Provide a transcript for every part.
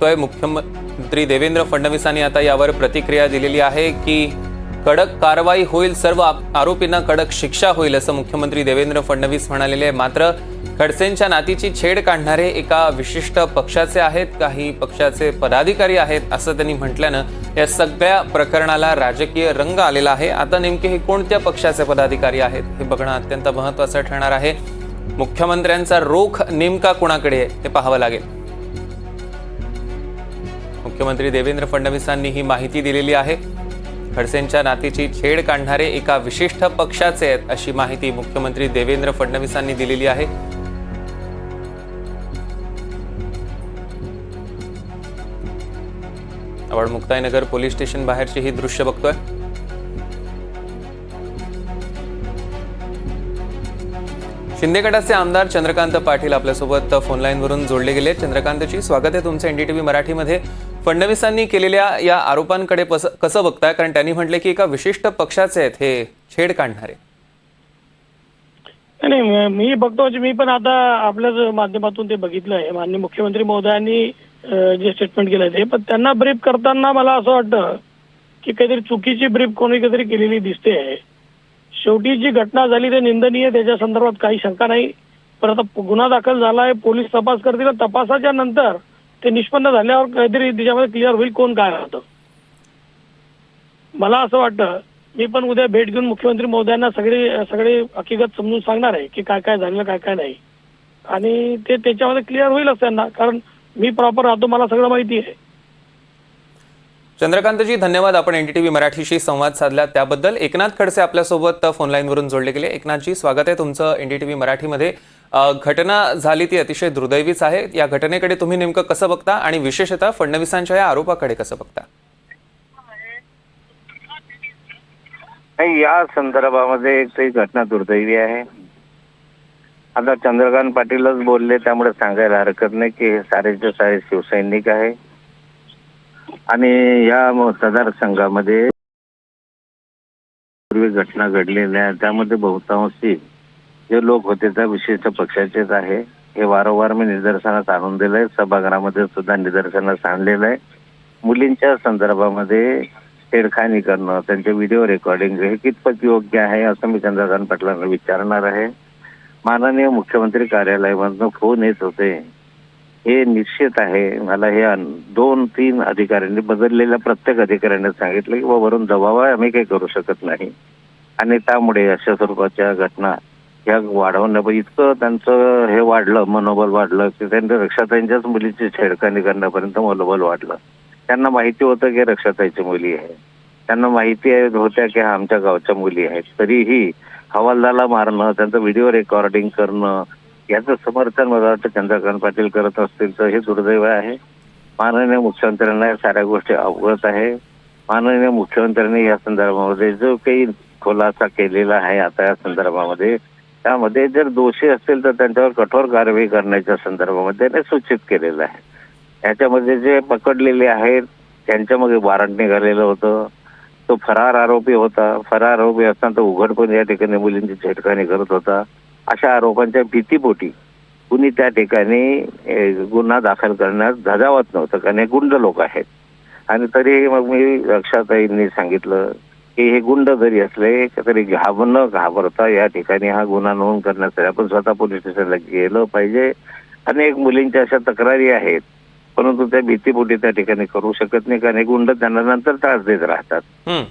बघतोय मुख्यमंत्री देवेंद्र फडणवीसांनी आता यावर प्रतिक्रिया दिलेली आहे की कडक कारवाई होईल सर्व आरोपींना कडक शिक्षा होईल असं मुख्यमंत्री देवेंद्र फडणवीस म्हणालेले आहे. मात्र खडसेंच्या नातीची छेड काढणारे एका विशिष्ट पक्षाचे आहेत काही पक्षाचे पदाधिकारी आहेत असं त्यांनी म्हटल्यानं या सगळ्या प्रकरणाला राजकीय रंग आलेला आहे. आता नेमके हे कोणत्या पक्षाचे पदाधिकारी आहेत हे बघणं अत्यंत महत्वाचं ठरणार आहे. मुख्यमंत्र्यांचा रोख नेमका कोणाकडे आहे ते पाहावं लागेल. मुख्यमंत्री देवेंद्र फडणवीसांनी ही माहिती दिलेली आहे. खडसेंच्या नातीची छेड काढणारे एका विशिष्ट पक्षाचे आहेत अशी माहिती मुख्यमंत्री देवेंद्र फडणवीसांनी दिलेली आहे. आपण मुक्ताईनगर पोलीस स्टेशन बाहेरची ही दृश्य बघतोय. शिंदे गटाचे आमदार चंद्रकांत पाटील आपल्यासोबत फोनलाईनवरून जोडले गेले चंद्रकांतजी स्वागत आहे तुमचं एनडीटीव्ही मराठीमध्ये. फडणवीसांनी केलेल्या या आरोपांकडे कसं बघताय? कारण त्यांनी म्हटले की एका विशिष्ट पक्षाचे आहेत हे छेड काढणारे. नाही मी बघतो म्हणजे मी पण आता आपल्याच माध्यमातून ते बघितलं आहे. माननीय मुख्यमंत्री महोदयांनी जे स्टेटमेंट केलं ते. पण त्यांना ब्रीफ करताना मला असं वाटतं की काहीतरी चुकीची ब्रीफ कोणी काहीतरी केलेली दिसते आहे. शेवटी जी घटना झाली ते निंदनीय त्याच्या संदर्भात काही शंका नाही. पण आता गुन्हा दाखल झाला आहे पोलीस तपास करतील. तपासाच्या नंतर ते निष्पन्न झाल्यावर काहीतरी त्याच्यामध्ये क्लिअर होईल कोण काय होतं. मला असं वाटतं मी पण उद्या भेट घेऊन मुख्यमंत्री महोदयांना सगळे सगळी हकीकत समजून सांगणार आहे की काय काय झालेलं काय काय नाही. आणि ते त्याच्यामध्ये क्लिअर होईलच त्यांना कारण मी प्रॉपर राहतो मला सगळं माहिती आहे. चंद्रकांतजी धन्यवाद. आपण एनडीटीव्ही मराठीशी संवाद साधला. त्याबद्दल एकनाथ खडसे आपल्यासोबत फोनलाईनवरून जोडले गेले. एकनाथजी स्वागत आहे तुमचं एनडीटीव्ही मराठीमध्ये. घटना झाली ती अतिशय दुर्दैवीच आहे. या घटनेकडे तुम्ही नेमकं कसं बघता? आणि विशेषतः फडणवीसांच्या या आरोपाकडे कसं बघता? नाही या संदर्भामध्ये एक तरी घटना दुर्दैवी आहे. आता चंद्रकांत पाटीलच बोलले त्यामुळे सांगायला हरकत नाही की हे सारेचे सारे शिवसैनिक आहे. आणि या मतदारसंघामध्ये पूर्वी घटना घडलेल्या त्यामध्ये बहुतांशी जे लोक होते त्या विशिष्ट पक्षाचेच आहे. हे वारंवार मी निदर्शनास आणून दिलंय. सभागृहामध्ये सुद्धा निदर्शनास आणलेलं आहे. मुलींच्या संदर्भामध्ये छेडखानी करणं त्यांचे व्हिडिओ रेकॉर्डिंग हे कितपत योग्य आहे असं मी चंद्रकांत पाटलांना विचारणार आहे. माननीय मुख्यमंत्री कार्यालयामधनं फोन येत होते. हे निश्चित आहे. मला हे दोन तीन अधिकाऱ्यांनी बदललेल्या प्रत्येक अधिकाऱ्यांनी सांगितलं की बाबा वरून दबाव आहे आम्ही काही करू शकत नाही. आणि त्यामुळे अशा स्वरूपाच्या घटना ह्या वाढवण्या इतकं त्यांचं हे वाढलं मनोबल वाढलं की त्यांच्या रक्षाताईंच्याच मुलीची छेडखानी करण्यापर्यंत मनोबल वाढलं. त्यांना माहिती होतं की रक्षाताईची मुली आहे. त्यांना माहिती होत्या की हा आमच्या गावच्या मुली आहेत. तरीही हवालदाला मारणं त्यांचं व्हिडिओ रेकॉर्डिंग करणं याचं समर्थन मला वाटतं चंद्रकांत पाटील करत असतील तर हे दुर्दैव आहे. माननीय मुख्यमंत्र्यांना या साऱ्या गोष्टी अवगत आहे. माननीय मुख्यमंत्र्यांनी या संदर्भामध्ये जो काही खुलासा केलेला आहे आता या संदर्भामध्ये त्यामध्ये जर दोषी असतील तर त्यांच्यावर कठोर कारवाई करण्याच्या संदर्भामध्ये त्याने सूचित केलेलं आहे. याच्यामध्ये जे पकडलेले आहेत त्यांच्यामध्ये वॉरंट निघालेलं होतं. तो फरार आरोपी होता. फरार आरोपी असताना तो उघडपणे या ठिकाणी मुलींची छेडखानी करत होता. अशा आरोपांच्या भीतीपोटी कुणी त्या ठिकाणी गुन्हा दाखल करण्यास धजावत नव्हतं कारण हे गुंड लोक आहेत. आणि तरी मग मी रक्षाताईंनी सांगितलं की हे गुंड जरी असले तरी घाब न घाबरता या ठिकाणी हा गुन्हा नोंद करण्यासाठी. आपण स्वतः पोलीस स्टेशनला गेलं पाहिजे. अनेक मुलींच्या अशा तक्रारी आहेत. परंतु त्या भीतीपोटी त्या ठिकाणी करू शकत नाही कारण हे गुंड त्यांना नंतर त्रास देत राहतात. हम्म.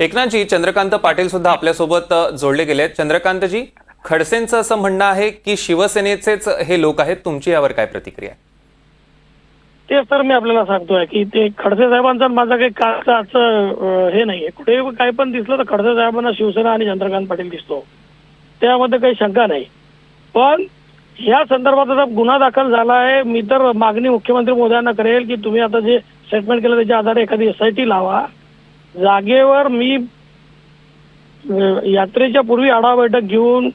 एकनाथजी चंद्रकांत पाटील सुद्धा आपल्यासोबत जोडले गेले आहेत चंद्रकांतजी खडसेंचं असं म्हणणं आहे की शिवसेनेचेच हे लोक आहेत. तुमची यावर काय प्रतिक्रिया आहे? तेच तर मी आपल्याला सांगतोय की ते खडसे साहेबांचा माझा काही कालचा हे नाहीये. कुठे काही पण दिसलं तर खडसे साहेबांना शिवसेना आणि चंद्रकांत पाटील दिसतो. त्यामध्ये काही शंका नाही. पण या संदर्भात आता गुन्हा दाखल झाला आहे. मी तर मागणी मुख्यमंत्री मोदयांना करेल की तुम्ही आता जे स्टेटमेंट केलं त्याच्या आधारे एखादी एस आय टी लावा. जागेवर मी यात्रेच्या पूर्वी आढावा बैठक घेऊन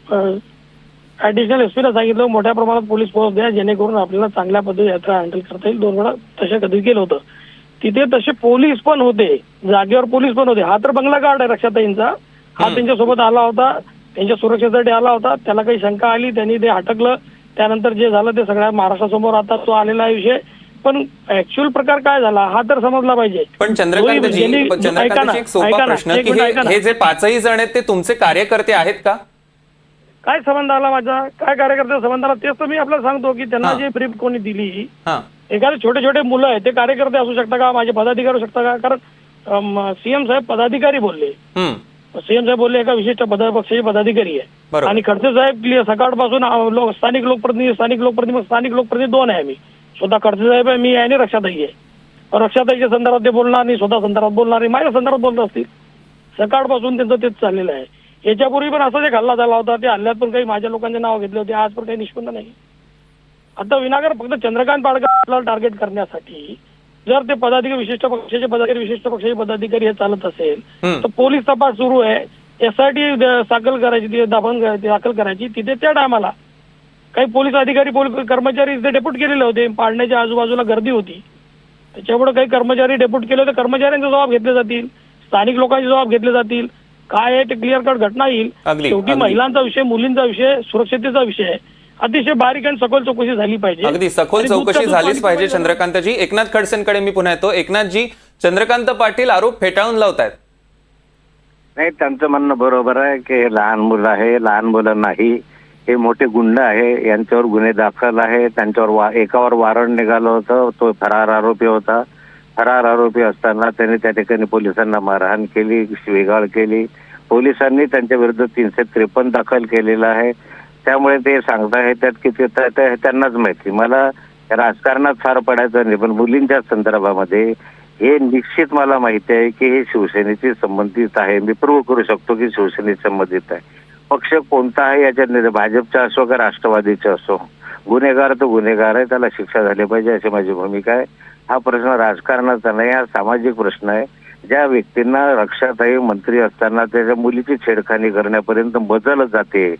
ऍडिशनल एसपीला सांगितलं मोठ्या प्रमाणात पोलीस फोर्स द्या जेणेकरून आपल्याला चांगल्या पद्धतीने यात्रा हँडल करता येईल. दोन वेळा तशा कधी केलं होतं. तिथे तसे पोलीस पण होते. जागेवर पोलीस पण होते. हा तर बंगला गार्ड आहे रक्षाताईंचा. हा त्यांच्यासोबत आला होता. त्यांच्या सुरक्षेसाठी आला होता. त्याला काही शंका आली त्यांनी ते हटकलं. त्यानंतर जे झालं ते सगळ्या महाराष्ट्रासमोर आता तो आलेला आहे विषय. पण ऍक्च्युअल प्रकार काय झाला हा तर समजला पाहिजे. पण हे ऐका ना. हे जे पाचही जण आहेत ते तुमचे कार्यकर्ते आहेत का? काय संबंध आला माझा? काय कार्यकर्ते संबंध आला? तेच तर मी आपल्याला सांगतो की त्यांना. जी ब्रीफ कोणी दिली हा. एखादे छोटे छोटे मुलं आहेत ते कार्यकर्ते असू शकता का माझे पदाधिकारी असू शकता का? कारण सीएम साहेब पदाधिकारी बोलले. सीएम साहेब बोलले एका विशिष्ट पदा पक्षाचे पदाधिकारी आहे. आणि खडसे साहेब सकाळपासून लोक स्थानिक लोकप्रतिनिधी स्थानिक लोकप्रतिनिधी स्थानिक लोकप्रतिनिधी दोन आहे मी स्वतः खडसे साहेब आहे मी आहे आणि रक्षाताई आहे. रक्षाताईच्या संदर्भात ते बोलणार नाही स्वतः संदर्भात बोलणार नाही माझ्या संदर्भात बोलत असतील. सकाळपासून त्यांचं तेच चाललेलं आहे. याच्यापूर्वी पण असाच एक हल्ला झाला होता त्या हल्ल्यात पण काही माझ्या लोकांचे नाव घेतले होते आज पण काही निष्पन्न नाही. आता विनागर फक्त चंद्रकांत पाडकर टार्गेट करण्यासाठी जर ते पदाधिकारी विशिष्ट पक्षाचे पदाधिकारी विशिष्ट पक्षाचे पदाधिकारी हे चालत असेल. तर पोलीस तपास सुरू आहे. एसआयटी दाखल करायची ती दाखल करायची- दाखल करायची तिथे त्या टायमाला काही पोलीस अधिकारी पोलीस कर्मचारी तिथे डेप्यूट केलेले होते. पाडण्याच्या आजूबाजूला गर्दी होती. त्याच्यामुळे काही कर्मचारी डेप्यूट केले होते. कर्मचाऱ्यांचे जबाब घेतले जातील. स्थानिक लोकांचे जबाब घेतले जातील. काय आहे ते क्लिअर कट घटना येईल. अगदी, शेवटी अगदी. महिलांचा विषय मुलींचा विषय सुरक्षितेचा विषय आहे. अतिशय बारीक आणि सखोल चौकशी झाली पाहिजे. अगदी सखोल आणि चौकशी दूध झालीच पाणी पाहिजे पाहिजे. चंद्रकांतजी. एकनाथ खडसेंकडे मी पुन्हा येतो. एकनाथजी चंद्रकांत पाटील आरोप फेटाळून लावतायत. नाही त्यांचं म्हणणं बरोबर आहे की हे लहान मुलं आहे लहान मुलं नाही. हे मोठे गुंड आहे यांच्यावर गुन्हे दाखल आहे त्यांच्यावर वा एकावर वॉरंट निघालं होतं तो फरार आरोपी होता. फरार आरोपी असताना त्यांनी त्या ठिकाणी पोलिसांना मारहाण केली शिवेगाळ केली. पोलिसांनी त्यांच्या विरुद्ध तीनशे त्रेपन्न दाखल केलेलं आहे. त्यामुळे ते सांगता आहे त्यात की ते त्यांनाच माहिती. मला राजकारणात फार पडायचं नाही पण मुलींच्या संदर्भामध्ये हे निश्चित मला माहिती आहे की हे शिवसेनेशी संबंधित आहे. मी प्रूव्ह करू शकतो की शिवसेनेशी संबंधित आहे. पक्ष कोणता आहे याच्यात नाही. भाजपचा असो का राष्ट्रवादीचा असो. गुन्हेगार तो गुन्हेगार आहे त्याला शिक्षा झाली पाहिजे अशी माझी भूमिका आहे. हा प्रश्न राजकारणाचा नाही हा सामाजिक प्रश्न आहे. ज्या व्यक्तींना रक्षाताई मंत्री असताना त्याच्या मुलीची छेडखानी करण्यापर्यंत बदल जाते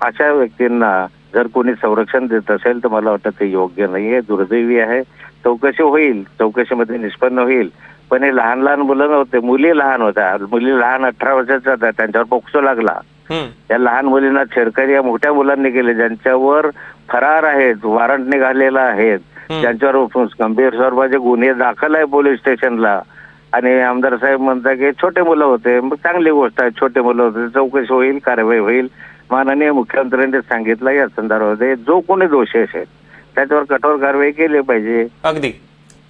अशा व्यक्तींना जर कोणी संरक्षण देत असेल तर मला वाटतं ते योग्य नाहीये. दुर्दैवी आहे. चौकशी होईल. चौकशीमध्ये निष्पन्न होईल. पण हे लहान लहान मुलं नव्हते. मुली लहान होत्या. मुली लहान अठरा वर्षाच्या होत्या. त्यांच्यावर पोक्सो लागला. हम्म. या लहान मुलींना छेडखानी या मोठ्या मुलांनी केले. ज्यांच्यावर फरार आहेत वॉरंट निघालेला आहेत. हम्म. ज्यांच्यावर गंभीर स्वरूपाचे गुन्हे दाखल आहे पोलीस स्टेशनला. आणि आमदार साहेब म्हणतात की छोटे मुलं होते. मग चांगली गोष्ट आहे छोटे मुलं होते. चौकशी होईल कारवाई होईल. माननीय मुख्यमंत्र्यांनी सांगितलं या संदर्भामध्ये जो कोणी दोषी असेल त्याच्यावर कठोर कारवाई केली पाहिजे. अगदी.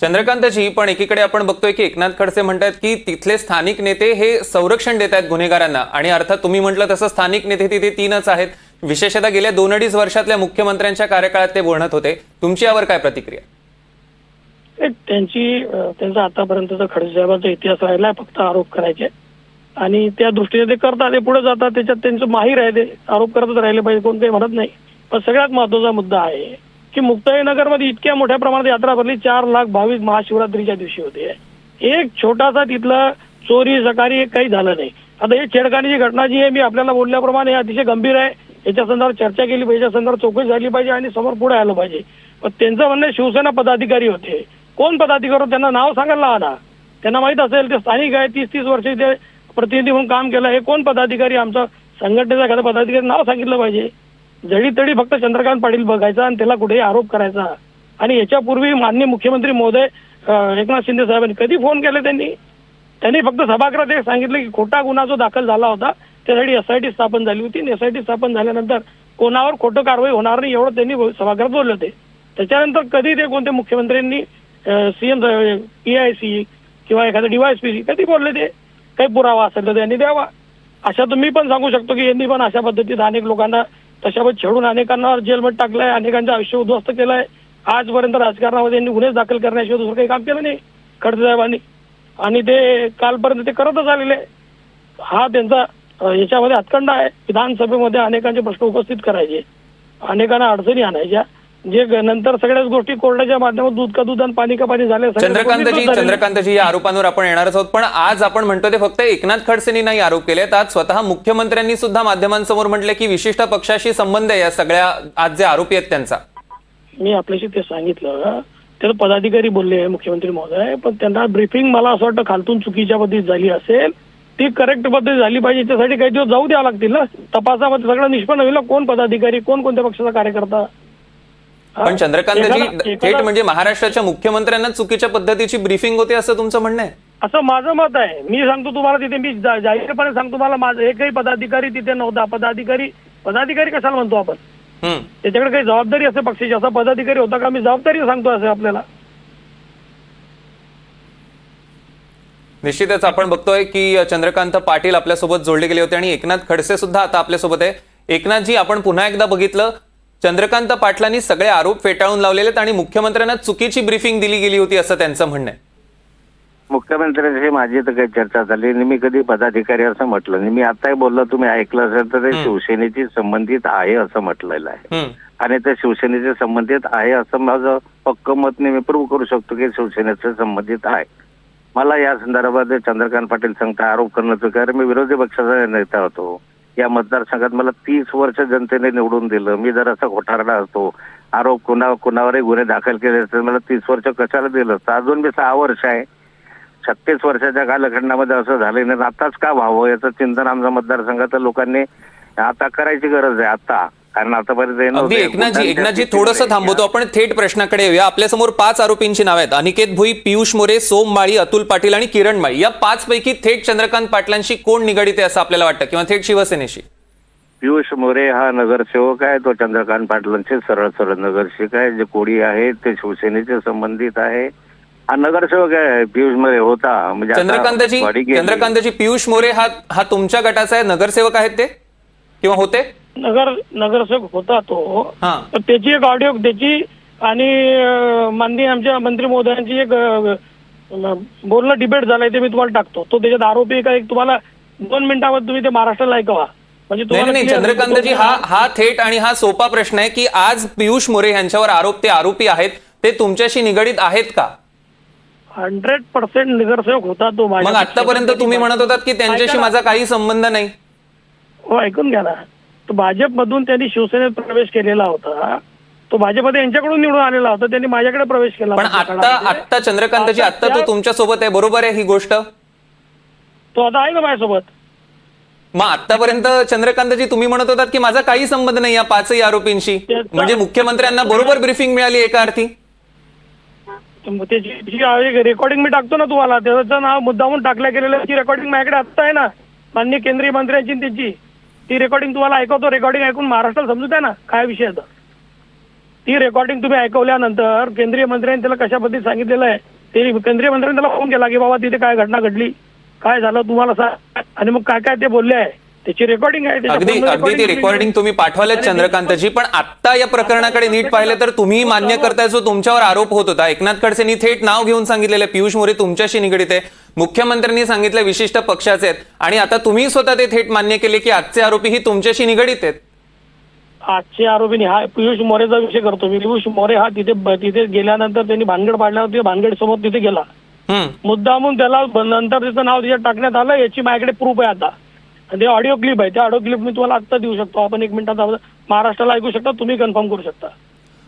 चंद्रकांतजी पण एकीकडे आपण बघतोय की एकनाथ खडसे म्हणतात की तिथले स्थानिक नेते हे संरक्षण देत आहेत गुन्हेगारांना. आणि अर्थात तुम्ही म्हटलं तसं स्थानिक नेते तिथे तीनच आहेत. विशेषतः गेल्या दोन अडीच वर्षातल्या मुख्यमंत्र्यांच्या कार्यकाळात ते बोलणत होते. तुमची यावर काय प्रतिक्रिया? त्यांची त्यांचा आतापर्यंतचा खडसे इतिहास राहिला फक्त आरोप करायचे. आणि त्या दृष्टीने ते करतात ते पुढे जातात त्याच्यात त्यांचं माहीर आहे ते आरोप करतच राहिले पाहिजे कोण काही म्हणत नाही. पण सगळ्यात महत्त्वाचा मुद्दा आहे की मुक्ताईनगरमध्ये इतक्या मोठ्या प्रमाणात यात्रा भरली चार लाख भाविक महाशिवरात्रीच्या दिवशी होते. एक छोटासा तिथला चोरी सकारी काही झालं नाही. आता हे छेडखानीची घटना जी आहे मी आपल्याला बोलल्याप्रमाणे हे अतिशय गंभीर आहे. याच्या संदर्भात चर्चा केली पाहिजे याच्या संदर्भात चौकशी झाली पाहिजे आणि समोर पुढे आलं पाहिजे. पण त्यांचं म्हणणं शिवसेना पदाधिकारी होते. कोण पदाधिकारी होते? त्यांना नाव सांगायला हवं ना. त्यांना माहीत असेल ते स्थानिक आहे तीस तीस वर्ष ते प्रतिनिधी म्हणून काम केलं. हे कोण पदाधिकारी? आमचा संघटनेचा एखादा पदाधिकारी नाव सांगितलं पाहिजे. जडी तडी फक्त चंद्रकांत पाटील बघायचा आणि त्याला कुठेही आरोप करायचा. आणि याच्यापूर्वी माननीय मुख्यमंत्री महोदय एकनाथ शिंदे साहेबांनी कधी फोन केले त्यांनी? त्यांनी फक्त सभागृहात एक सांगितलं की खोटा गुन्हा जो दाखल झाला होता त्यासाठी एसआयटी स्थापन झाली होती. आणि एसआयटी स्थापन झाल्यानंतर कोणावर खोटं कारवाई होणार नाही एवढं त्यांनी सभागृहात बोलले होते. त्याच्यानंतर कधी ते कोणते मुख्यमंत्र्यांनी सीएम पीआयसी किंवा एखादं डीवायएसपी कधी बोलले ते? काही पुरावा असेल तर त्यांनी द्यावा. अशा तर मी पण सांगू शकतो की यांनी पण अशा पद्धतीत अनेक लोकांना तशापत छेडून अनेकांना जेलमध्ये टाकलंय अनेकांचं आयुष्य उद्ध्वस्त केलंय. आजपर्यंत राजकारणामध्ये यांनी गुन्हे दाखल करण्याशिवाय दुसरं काही काम केलं नाही खडसे साहेबांनी. आणि ते कालपर्यंत ते करतच आलेले. हा त्यांचा याच्यामध्ये हातखंडा आहे. विधानसभेमध्ये अनेकांचे प्रश्न उपस्थित करायचे. अनेकांना अडचणी आणायच्या. जे नंतर सगळ्याच गोष्टी कोर्टाच्या माध्यमातून दूध का दूध आणि पाणी का पाणी झाले चंद्रकांतजी. चंद्रकांतजी या आरोपांवर आपण येणारच आहोत. पण आज आपण म्हणतो ते फक्त एकनाथ खडसेंनी नाही आरोप केलेत. आज स्वतः मुख्यमंत्र्यांनी सुद्धा माध्यमांसमोर म्हटले की विशिष्ट पक्षाशी संबंध आहे या सगळ्या आज जे आरोपी आहेत त्यांचा. मी आपल्याशी ते सांगितलं. ते पदाधिकारी बोलले मुख्यमंत्री महोदय. पण त्यांना ब्रीफिंग मला असं वाटतं खालतून चुकीच्या पद्धतीत झाली असेल. ती करेक्ट पद्धती झाली पाहिजे. त्यासाठी काही दिवस जाऊ द्यावं लागतील ना. तपासामध्ये सगळं निष्पन्न होईल ना. कोण पदाधिकारी कोण कोणत्या पक्षाचा कार्यकर्ता? पण चंद्रकांतजी एखादा- थेट म्हणजे महाराष्ट्राच्या मुख्यमंत्र्यांना चुकीच्या पद्धतीची ब्रीफिंग होते असं तुमचं म्हणणं आहे? असं माझं मत आहे. मी सांगतो तुम्हाला तिथे मी जाहीरपणे सांगतो तुम्हाला माझं एकही पदाधिकारी तिथे नव्हता. पदाधिकारी पदाधिकारी कशाला म्हणतो आपण. त्याच्याकडे काही जबाबदारी असते पक्षाची. असा पदाधिकारी होता का? मी जबाबदारी सांगतो असं आपल्याला. निश्चितच आपण बघतोय की चंद्रकांत पाटील आपल्यासोबत जोडले गेले होते आणि एकनाथ खडसे सुद्धा आता आपल्यासोबत आहे. एकनाथजी आपण पुन्हा एकदा बघितलं चंद्रकांत पाटलांनी सगळे आरोप फेटाळून लावलेले आहेत आणि मुख्यमंत्र्यांना चुकीची ब्रीफिंग दिली गेली होती असं त्यांचं म्हणणं आहे. मुख्यमंत्र्यांशी माझी तर काही चर्चा झाली मी कधी पदाधिकारी असं म्हटलं नाही. मी आताही बोललो तुम्ही ऐकलं असेल तर ते शिवसेनेशी संबंधित आहे असं म्हटलेलं आहे. आणि ते शिवसेनेचे संबंधित आहे असं माझं पक्क मत मी प्रूव्ह करू शकतो की शिवसेनेचे संबंधित आहे. मला या संदर्भात चंद्रकांत पाटील सांगता आरोप करणं चुकार मी विरोधी पक्षाचा नेता होतो. या मतदारसंघात मला तीस वर्ष जनतेने निवडून दिलं. मी जर असा घोटारडा असतो आरोप कुणा कुणावरही गुन्हे दाखल केले असते मला तीस वर्ष कशाला दिलं असतं? अजून मी सहा वर्ष आहे. छत्तीस वर्षाच्या कालखंडामध्ये असं झालं नाही आताच का व्हावं याचं चिंतन आमच्या मतदारसंघातल्या लोकांनी आता करायची गरज आहे. आता कारण आतापर्यंत अगदी. एकनाथजी एकनाथजी थोडंसं थांबवतो. आपण थेट प्रश्नाकडे येऊया. आपल्यासमोर पाच आरोपींची नाव आहेत. अनिकेत भुई पियुष मोरे सोम माळी अतुल पाटील आणि किरण माळी. या पाच पैकी थेट चंद्रकांत पाटलांशी कोण निगडीत आहे असं आपल्याला वाटतं? किंवा थेट शिवसेनेशी? पियुष मोरे हा नगरसेवक आहे. तो चंद्रकांत पाटलांचे सरळ सरळ नगरसेवक आहे. जे कोळी आहे ते शिवसेनेचे संबंधित आहे. हा नगरसेवक आहे. पियुष मोरे होता. म्हणजे चंद्रकांतजी. चंद्रकांतजी पियुष मोरे हा हा तुमच्या गटाचा आहे? नगरसेवक आहेत ते? किंवा होते? नगर नगरसेवक होता तो. हा. तर त्याची एक ऑडिओ त्याची आणि अं, माननीय आमच्या मंत्री महोदयांची एक अं, अं, बोलणं डिबेट झालंय ते मी तुम्हाला टाकतो. तो त्याच्यात आरोपी आहे का एक तुम्हाला दोन मिनिटामध्ये तुम्ही ते महाराष्ट्राला ऐकवा. म्हणजे नाही नाही, नाही clear होईल. चंद्रकांतजी हा हा थेट आणि हा सोपा प्रश्न आहे की आज पियुष मोरे यांच्यावर आरोप ते आरोपी आहेत ते तुमच्याशी निगडीत आहेत का? हंड्रेड पर्सेंट नगरसेवक होता तो माझ्या मग आतापर्यंत तुम्ही म्हणत होतात की त्यांच्याशी. माझा काही संबंध नाही. हो ऐकून घ्या ना. तो भाजपमधून त्यांनी शिवसेनेत प्रवेश केलेला होता. तो भाजपमध्ये यांच्याकडून निवडून आलेला होता त्यांनी माझ्याकडे प्रवेश केला पण आत्ता काळामध्ये. आत्ता चंद्रकांतजी आता तो तुमच्यासोबत आहे बरोबर आहे ही गोष्ट? तो आता आहे ना माझ्यासोबत. मग आतापर्यंत चंद्रकांतजी तुम्ही म्हणत होतात की माझा काही संबंध नाही या पाचही आरोपींशी. म्हणजे मुख्यमंत्र्यांना बरोबर ब्रीफिंग मिळाली एका अर्थी? त्याची रेकॉर्डिंग मी टाकतो ना तुम्हाला. त्याचं नाव मुद्दामून टाकल्या गेलेलं ती रेकॉर्डिंग माझ्याकडे आत्ता आहे ना. माननीय केंद्रीय मंत्र्यांची त्याची. ती रेकॉर्डिंग तुम्हाला ऐकवतो. रेकॉर्डिंग ऐकून महाराष्ट्राला समजत आहे ना काय विषय आहे तो. रेकॉर्डिंग तुम्ही ऐकवल्यानंतर केंद्रीय मंत्र्यांनी त्याला कशा पद्धतीने सांगितलेलं आहे ते केंद्रीय मंत्र्यांनी त्याला फोन केला की बाबा तिथे काय घटना घडली काय झालं तुम्हाला सांग. आणि मग काय काय ते बोलले आहे. त्याची रेकॉर्डिंग आहे अगदी अगदी ती रेकॉर्डिंग तुम्ही पाठवालेत चंद्रकांतजी पण आत्ता या प्रकरणाकडे नीट पाहिलं तर तुम्ही मान्य करताय जो तुमच्यावर आरोप होत होता. एकनाथ खडसेंनी थेट नाव घेऊन सांगितलेलं पियुष मोरे तुमच्याशी निगडीत आहे. मुख्यमंत्र्यांनी सांगितलं विशिष्ट पक्षाचे आहेत. आणि आता तुम्ही स्वतः ते थेट मान्य केले की आजचे आरोपी ही तुमच्याशी निगडीत आहेत. आजचे आरोपीने हा पियुष मोरेचा विषय करतो मी. पियुष मोरे हा तिथे तिथे गेल्यानंतर त्यांनी भानगड पाडल्यावर भानगड समोर तिथे गेला. हम्म. मुद्दामून त्याला नंतर त्याचं नाव त्याच्यात टाकण्यात आलं. याची माझ्याकडे प्रूफ आहे आता. आणि ते ऑडिओ क्लिप आहे. त्या ऑडिओ क्लिप मी तुम्हाला आत्ता देऊ शकतो. आपण एक मिनिटात महाराष्ट्राला ऐकू शकता. तुम्ही कन्फर्म करू शकता.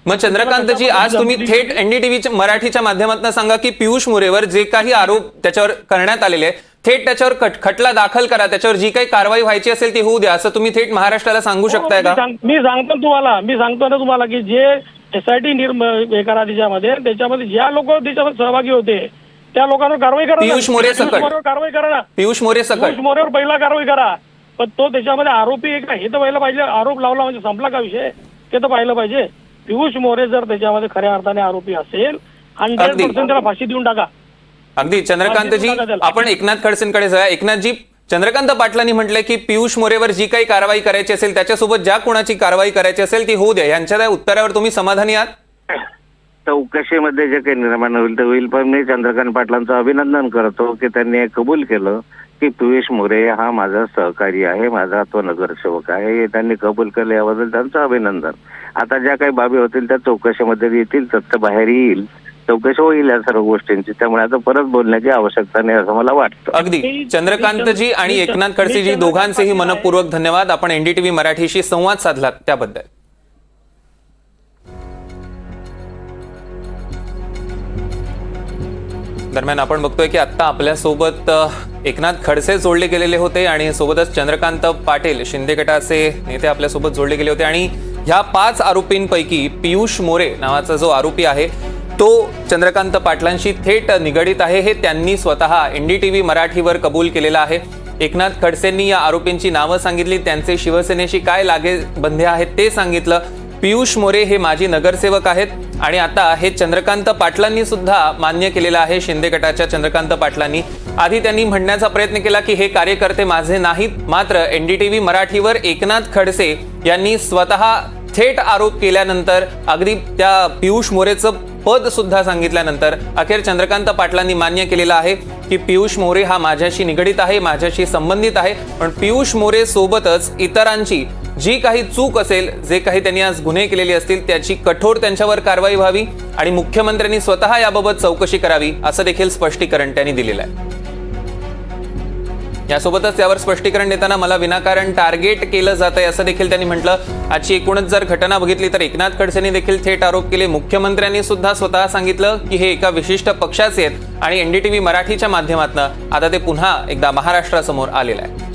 मग चंद्रकांतजी आज तुम्ही थेट एनडीटीव्हीच्या मराठीच्या माध्यमातून सांगा की पियुष मोरेवर जे काही आरोप त्याच्यावर करण्यात आलेले थेट त्याच्यावर खट- खटला दाखल करा त्याच्यावर जी काही कारवाई व्हायची असेल ती होऊ द्या असं तुम्ही थेट महाराष्ट्राला सांगू शकताय हो, मी का? मी सांगतो तुम्हाला मी सांगतो ना तुम्हाला की जे एसआयटी निर्म हे करा त्याच्यामध्ये त्याच्यामध्ये ज्या लोक त्याच्यामध्ये सहभागी होते त्या लोकांवर कारवाई करा. पियुष मोरे सकट. कारवाई करा ना. पियुष मोरे सकट. पियुष मोरेवर पहिला कारवाई करा. पण तो त्याच्यामध्ये आरोपी हे तर पाहिलं पाहिजे आरोप लावला म्हणजे संपला का विषय? ते तर पाहिलं पाहिजे. पियुष मोरे जर त्याच्यामध्ये खऱ्या अर्थाने आरोपी असेल हंड्रेड अगदी. पर्सेंट त्याला फाशी देऊन टाका. अगदी. चंद्रकांतजी त्याला. आपण एकनाथ खडसेंकडे जाऊया. एकनाथजी चंद्रकांत पाटलांनी म्हटलंय की पियुष मोरेवर जी काही कारवाई करायची असेल त्याच्यासोबत ज्या कोणाची कारवाई करायची असेल ती होऊ द्या. यांच्या त्या उत्तरावर तुम्ही समाधानी आहात? चौकशीमध्ये जे काही निर्माण होईल ते होईल. पण मी चंद्रकांत पाटलांचं अभिनंदन करतो की त्यांनी हे कबूल केलं की पियुष मोरे हा माझा सहकारी आहे माझा तो नगरसेवक आहे. हे त्यांनी कबूल केलं याबद्दल त्यांचं अभिनंदन. आता ज्या काही बाबी होतील त्या चौकशीमध्ये येतील तथ्य बाहेर येईल. चौकशी होईल या सर्व गोष्टींची. त्यामुळे आता परत बोलण्याची आवश्यकता नाही असं मला वाटतं. अगदी. चंद्रकांतजी आणि एकनाथ खडसेजी दोघांचेही मनपूर्वक धन्यवाद. आपण एनडीटीव्ही मराठीशी संवाद साधलात त्याबद्दल. दरम्यान आपण बघतोय की आता आपल्यासोबत एकनाथ खडसे जोडले गेलेले होते आणि सोबतच चंद्रकांत पाटील शिंदे गटाचे नेते आपल्यासोबत जोडले गेले होते. आणि ह्या पाच आरोपींपैकी पियुष मोरे नावाचा जो आरोपी आहे तो चंद्रकांत पाटलांशी थेट निगडीत आहे. हे त्यांनी स्वतः एन डी टी व्ही मराठीवर कबूल केलेलं आहे. एकनाथ खडसेंनी या आरोपींची नावं सांगितली. त्यांचे शिवसेनेशी काय लागे बंधे आहेत ते सांगितलं. पियुष मोरे हे माजी नगरसेवक आहेत आणि आता हे चंद्रकांत पाटलांनी सुद्धा मान्य केलेलं आहे शिंदे गटाच्या चंद्रकांत पाटलांनी. आधी त्यांनी म्हणण्याचा प्रयत्न केला की हे कार्यकर्ते माझे नाहीत मात्र एनडीटीव्ही मराठीवर एकनाथ खडसे यांनी स्वतः थेट आरोप केल्यानंतर अगदी त्या पियुष मोरेचं पद सुद्धा सांगितल्यानंतर अखेर चंद्रकांत पाटलांनी मान्य केलेलं आहे की पियुष मोरे हा माझ्याशी निगडीत आहे माझ्याशी संबंधित आहे पण पियुष मोरे सोबतच इतरांची जी काही चूक असेल जे काही त्यांनी आज गुन्हे केलेले असतील त्याची कठोर त्यांच्यावर कारवाई व्हावी आणि मुख्यमंत्र्यांनी स्वतः याबाबत चौकशी करावी असं देखील स्पष्टीकरण त्यांनी दिलेलं आहे. यासोबतच यावर स्पष्टीकरण देताना मला विनाकारण टार्गेट केलं जात आहे असं देखील त्यांनी म्हटलं. आजची एकूणच जर घटना बघितली तर एकनाथ खडसेंनी देखील थेट आरोप केले. मुख्यमंत्र्यांनी सुद्धा स्वतः सांगितलं की हे एका विशिष्ट पक्षाचे आहेत आणि एनडीटीव्ही मराठीच्या माध्यमातून आता ते पुन्हा एकदा महाराष्ट्रासमोर आलेलं आहे.